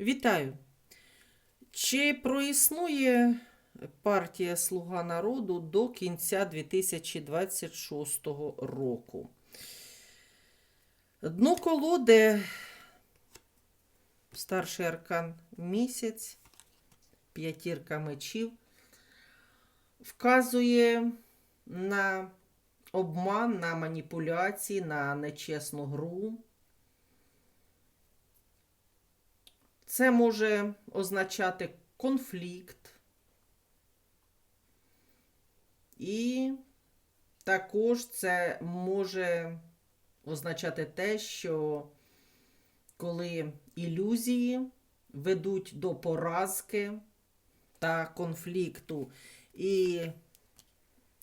Вітаю! Чи проіснує партія Слуга народу до кінця 2026 року? Дно колоди, старший аркан місяць, п'ятірка мечів, вказує на обман, на маніпуляції, на нечесну гру. Це може означати конфлікт. І також це може означати те, що коли ілюзії ведуть до поразки та конфлікту, і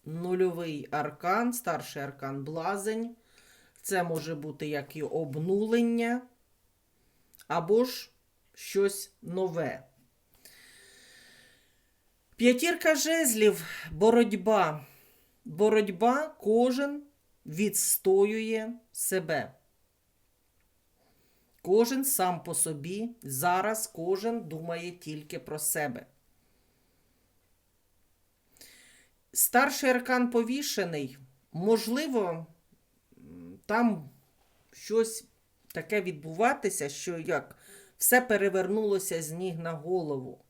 нульовий аркан, старший аркан блазень, це може бути як і обнулення, або ж щось нове. П'ятірка жезлів боротьба. Боротьба кожен відстоює себе. Кожен сам по собі. Зараз кожен думає тільки про себе. Старший аркан повішений. Можливо, там щось таке відбуватися, що як все перевернулося з ніг на голову.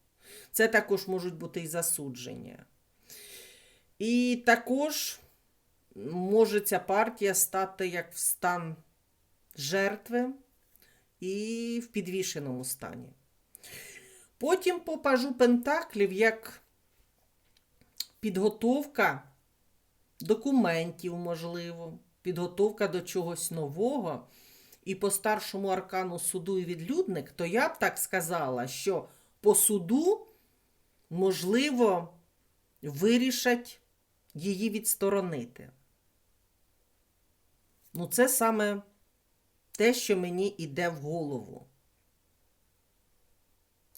Це також можуть бути і засудження. І також може ця партія стати як в стан жертви і в підвішеному стані. Потім по пажу Пентаклів як підготовка документів, можливо, підготовка до чогось нового. І по старшому аркану суду і відлюдник, то я б так сказала, що по суду, можливо, вирішать її відсторонити. Ну, це саме те, що мені йде в голову.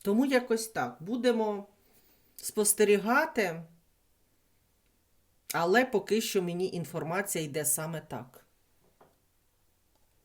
Тому якось так. Будемо спостерігати, але поки що мені інформація йде саме так.